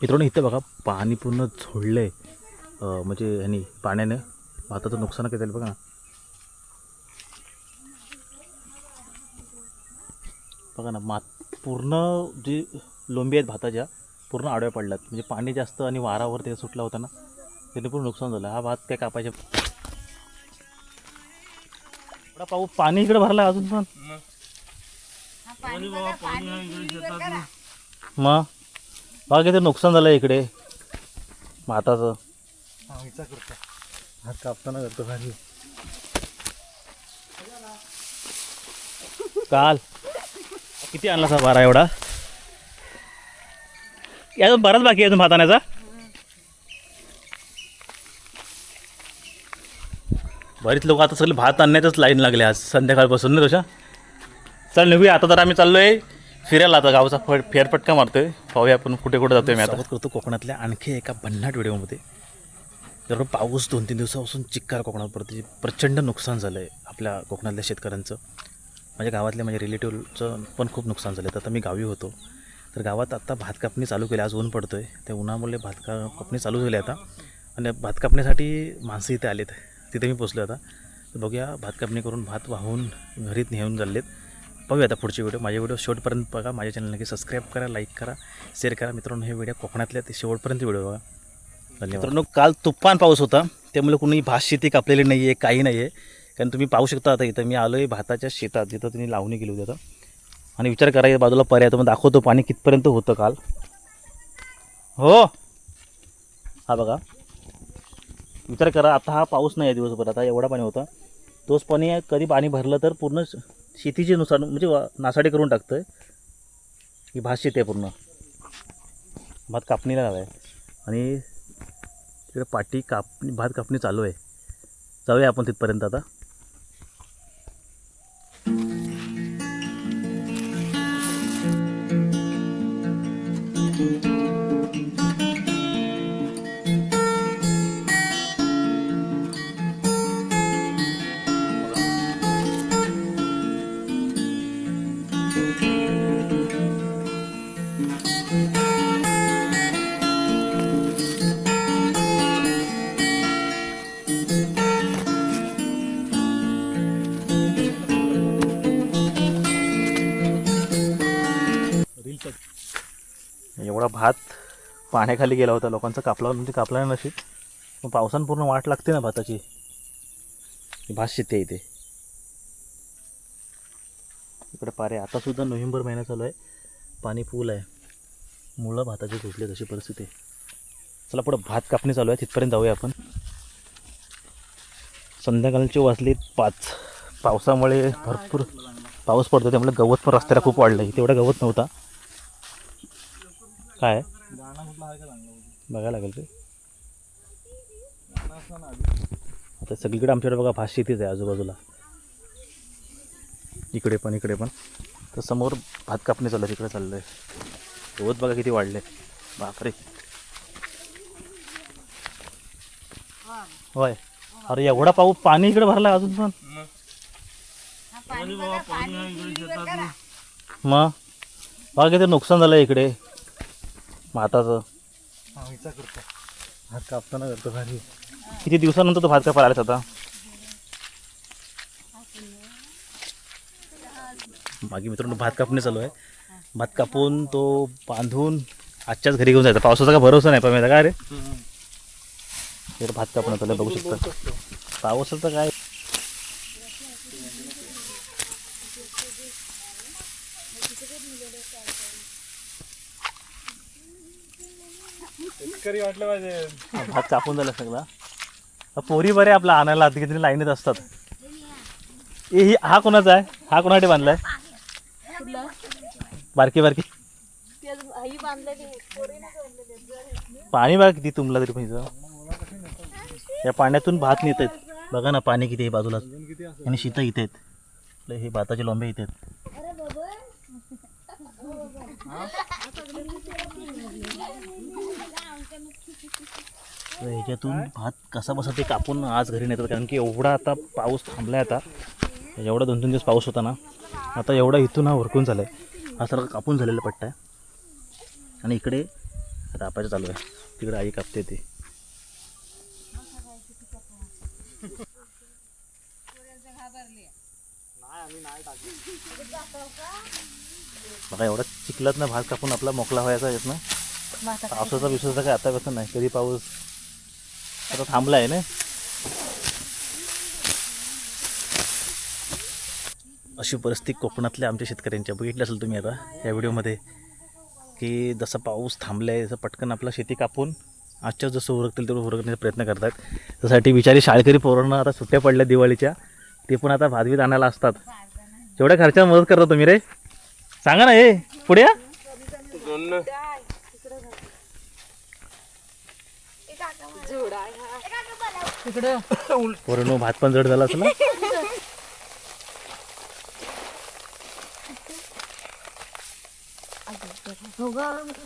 मित्रांनो इथं बघा पाणी पूर्ण झोडलं आहे म्हणजे ह्यानी पाण्याने. भाताचं नुकसान काय झालं बघा ना. बघा ना मात पूर्ण जे लोंबी आहेत भाताच्या पूर्ण आडव्या पडल्यात. म्हणजे पाणी जास्त आणि वारावर ते सुटला होता ना त्याने पूर्ण नुकसान झालं. हा भात काय कापायचे? एवढा पाऊस पाणी इकडे भरला अजून पण. मग? बघा किती नुकसान झालं इकडे. भाताचं. हात कापताना करतो खाली. काल. किती आणला सा बारा एवढा? अजून बराच बाकी आहे अजून भात आणायचा बरीच लोक आता सगळे भात आणण्यातच लाईन लागले आज संध्याकाळपासून ना तशा? चल निघूया आता तर आम्ही चाललोय फिरायला आता गावचा फड फेरपटका मारतोय. पाहूया आपण कुठे कुठे जातोय मी आता. करतो कोकणातल्या आणखी एका भन्नाट व्हिडिओमध्ये. तर पाऊस दोन तीन दिवसापासून चिक्कार कोकणात पडते प्रचंड नुकसान झालं आहे आपल्या कोकणातल्या शेतकऱ्यांचं. माझ्या गावातल्या माझ्या रिलेटिव्हचं पण खूप नुकसान झालं तर आता मी गावी होतो. तर गावात आत्ता भात कापणी चालू केली आज ऊन पडतो आहे त्या उन्हामुळे भात का कापणी चालू झाली आता. आणि भात कापण्यासाठी माणसं इथे आलेत. तिथे मी पोचलो आता. तर बघूया भात कापणी करून भात वाहून घरीत नेऊन चाललेत बघूया आता पुढचे व्हिडिओ. माझे व्हिडिओ शेवटपर्यंत बघा. माझ्या चॅनल नक्की सबस्क्राईब करा लाईक करा शेअर करा. मित्रांनो हे व्हिडिओ कोकणातल्या ते शेवटपर्यंत व्हिडिओ बघा. धन्यवाद. मित्रांनो काल तुफान पाऊस होता. त्यामुळे कुणी भात शेती कापलेली नाही आहे काही नाही आहे कारण तुम्ही पाहू शकता आता इथं मी आलो आहे भाताच्या शेतात. जिथं त्यांनी लावणी केली होती आता. आणि विचार करायचा बाजूला पर्याय मग दाखवतो पाणी कितपर्यंत होतं काल. हो. हा बघा. विचार करा आता हा पाऊस नाही आहे दिवसभर आता एवढा पाणी होता. तोच पाणी कधी पाणी भरलं तर पूर्ण शेतीचे नुसार नुकसान म्हणजे नासाडी करून टाकतं आहे ही भात शेती आहे पूर्ण. भात कापणीला आहे. आणि तिकडे पाटी कापणी भात कापणी चालू आहे. जाऊया आपण तिथपर्यंत आता. एवढा भात पाण्याखाली गेला होता. लोकांचा कापला म्हणजे कापला नाही नशीब. मग पावसानं पूर्ण वाट लागते ना भाताची. भात शेती आहे इथे. इकडे पारे आता सुद्धा नोव्हेंबर महिना चालू आहे. पाणी फुल आहे. मुळं भाताची घुसले तशी परिस्थिती. आहे चला पुढं भात कापणी चालू आहे. तिथपर्यंत जाऊया आपण. संध्याकाळचे वाजले पाच. पावसामुळे भरपूर पाऊस पडतो त्यामुळे गवत पण रस्त्याला खूप वाढलं इथे एवढा गवत नव्हता. काय? बघायला लागेल ते. आता सगळीकडे आमच्याकडे बघा भात शेतीच आहे आजूबाजूला. इकडे पण इकडे पण. तर समोर भात कापणी चाललं तिकडे चाललं आहे गवत बघा किती वाढले. बापरे. होय. अरे एवढा पाऊस पाणी इकडे भरला अजून पण. मग? बघा किती नुकसान झालं इकडे. भाताचं. भात कापताना करतो भारी. किती दिवसानंतर तो भात कापायला आलास आता? मागे मित्रांनो भात कापणी चालू आहे. भात कापून तो बांधून आजच्याच घरी घेऊन जायचा. पावसाचा काय भरोसा नाही पण माहिती का रे? इकडे भात कापणं चालू आहे, बघू शकता. पावसाचं काय वाटलं पाहिजे. हा, भात कापून झाला सगळा. हा, पोरी बरे आपला आणायला आता किती लाईनीत असतात. ए ही हा कोणाचा आहे? हा कोणासाठी बांधलाय? बारकी बारकी. पाणी बघा किती तुंबला तरी पण या पाण्यातून भात नेत आहेत बघा ना पाणी किती आहे बाजूला. आणि शीतं इथे आहेत. आपले हे भाताचे लोंबे इथे आहेत. तर ह्याच्यातून भात कसा बसा ते कापून आज घरी नेतात. कारण की एवढा आता पाऊस थांबलाय आता. एवढा दोन तीन दिवस पाऊस होता ना. आता एवढा इथून हा वरकून झालाय. हा सगळा कापून झालेला पट्टा आहे. आणि इकडे कापायचं चालू आहे. तिकडे आई कापते ते. बघा एवढा चिखलात ना भात कापून आपला मोकळा व्हायचा येत ना. पावसाचा विश्वास काय आता कसं नाही. कधी पाऊस? आता थांबला आहे ना. अशी परिस्थिती कोकणातल्या आमच्या शेतकऱ्यांच्या. बघितलं असेल तुम्ही आता या व्हिडिओमध्ये की जसा पाऊस थांबला आहे तसं पटकन आपला शेती कापून आजच्या जसं उरकतील तेवढं उरकण्याचा प्रयत्न करतात. त्यासाठी बिचारी शाळकरी पोरांना आता सुट्ट्या पडल्या दिवाळीच्या. ते पण आता भादवीत आणायला असतात. एवढ्या खर्चाला मदत करता तुम्ही रे? सांगा ना हे. पुढे या. पोरांनो भात पण जड झाला असं ना?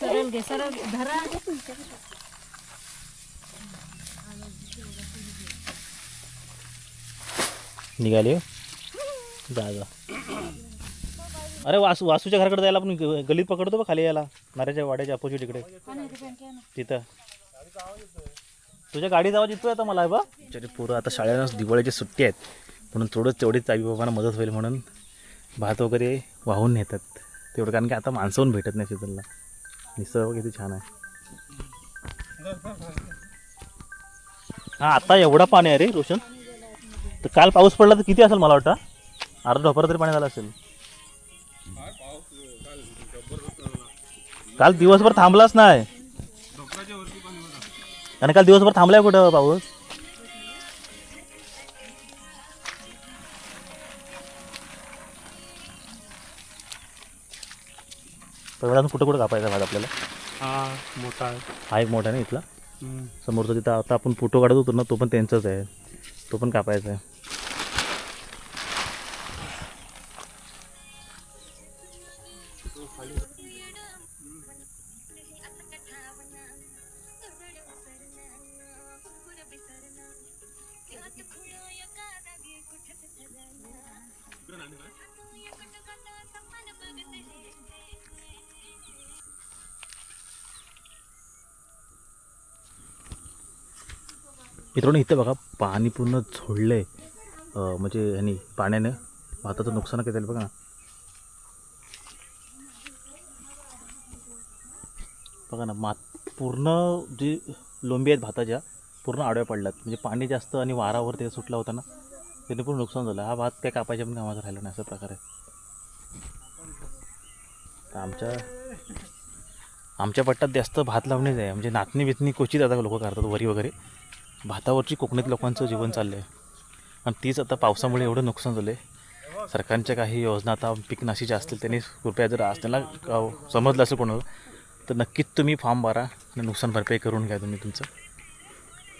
सरळ घे सरळ धरा. निघाले हो. जा जा. अरे वासू वासूच्या घराकडे जायला आपण गलीत पकडतो बा खाली यायला. नाऱ्याच्या वाड्याच्या अपोजिट इकडे. तिथं. तुझ्या गाडी आवाज येतोय आता मला बा तरी पोरं आता शाळेनं दिवाळीची सुट्टी आहेत. म्हणून थोडं तेवढीच आई बाबांना मदत होईल म्हणून भात वगैरे वाहून नेतात. तेवढं कारण की आता माणसं पण भेटत नाही सीझनला निसर्ग किती छान आहे. हा आता एवढा पाणी आहे रे रोशन. तर काल पाऊस पडला तर किती असेल मला वाटतं? अर्धा ढोपर तरी पाणी झालं असेल. काल दिवसभर थांबलाच नाही. आणि काल दिवसभर थांबलाय कुठं पाऊस? पण कुठं कुठं कापायचा भात आपल्याला? हा मोठा आहे. हा एक मोठा ना इथला? हम्म. समोरचा तिथं आता आपण फोटो काढत होतो ना तो पण त्यांचाच आहे. तो पण कापायचा आहे. मित्रांनो इथं बघा पाणी पूर्ण झोडलं आहे म्हणजे ह्यानी पाण्याने. भाताचं नुकसान केलं बघा ना. बघा ना मात पूर्ण जी लोंबी आहेत भाताच्या पूर्ण आडव्या पडल्यात. म्हणजे पाणी जास्त आणि वारावर ते सुटला होता ना त्याने पूर्ण नुकसान झालं. हा भात काय कापायच्या पण कामाचा राहिला नाही असा प्रकार आहे. आमच्या आमच्या पट्ट्यात जास्त भात लावणीच आहे. म्हणजे नाचणी बितणी क्वचित आता लोक करतात वरी वगैरे. भातावरची कोकणीत लोकांचं जीवन चाललं आहे आणि तीच आता पावसामुळे एवढं नुकसान झालं आहे सरकारच्या काही योजना आता पीकनाशीच्या असतील त्यांनी कृपया जर असताना समजलं असेल कोणाला तर नक्कीच तुम्ही फॉर्म भरा आणि नुकसान भरपाई करून घ्या तुम्ही तुमचं.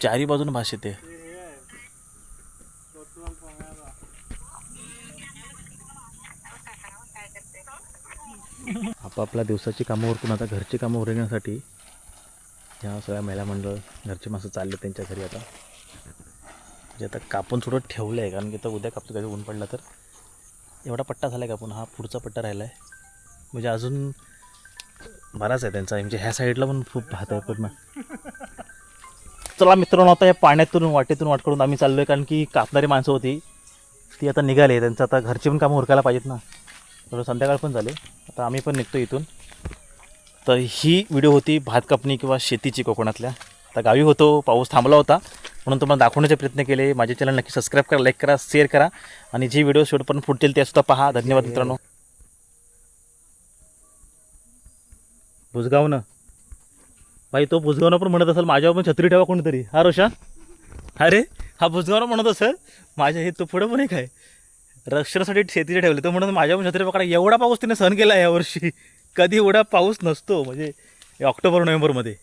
चारी बाजून भाष येते. आपापल्या दिवसाची कामं उरकून आता घरची कामं उरण्यासाठी ह्या सगळ्या महिला मंडळ घरचे माणसं चालले त्यांच्या घरी आता. म्हणजे आता कापून थोडं ठेवलं आहे कारण की आता उद्या कापतो कधी ऊन पडला तर. एवढा पट्टा झाला आहे कापून हा पुढचा पट्टा राहिला आहे म्हणजे अजून बराच आहे त्यांचा म्हणजे ह्या साईडला पण खूप भात आहे पूर्ण. चला मित्रांनो आता या पाण्यातून वाटेतून वाट करून आम्ही चाललो आहे कारण की कापणारी माणसं होती. ती आता निघाली त्यांचं आता घरची पण कामं उरकायला पाहिजेत ना. थोडं संध्याकाळ पण झाले. आता आम्ही पण निघतो इथून. तर ही व्हिडिओ होती भात कापणी किंवा शेतीची कोकणातल्या. आता गावी होतो पाऊस थांबला होता. म्हणून तुम्हाला दाखवण्याचे प्रयत्न केले. माझे चॅनल नक्की सबस्क्राईब करा लाईक करा शेअर करा. आणि जे व्हिडिओ शेवटपर्यंत फुटतील ते सुद्धा पहा. धन्यवाद मित्रांनो. भुजगाव ना बाई तो भुजगावनं पण म्हणत असेल माझ्यावर पण छत्री ठेवा कोणीतरी. हा रोशा? अरे हा भुजगावनं म्हणत असेल माझ्या हे तो पुढं पण एक आहे. रक्षणासाठी शेतीचे ठेवले तो म्हणून माझ्या पण छत्री पकडा. एवढा पाऊस तिने सहन केला यावर्षी कधी एवढा पाऊस नसतो म्हणजे ऑक्टोबर नोव्हेंबरमध्ये.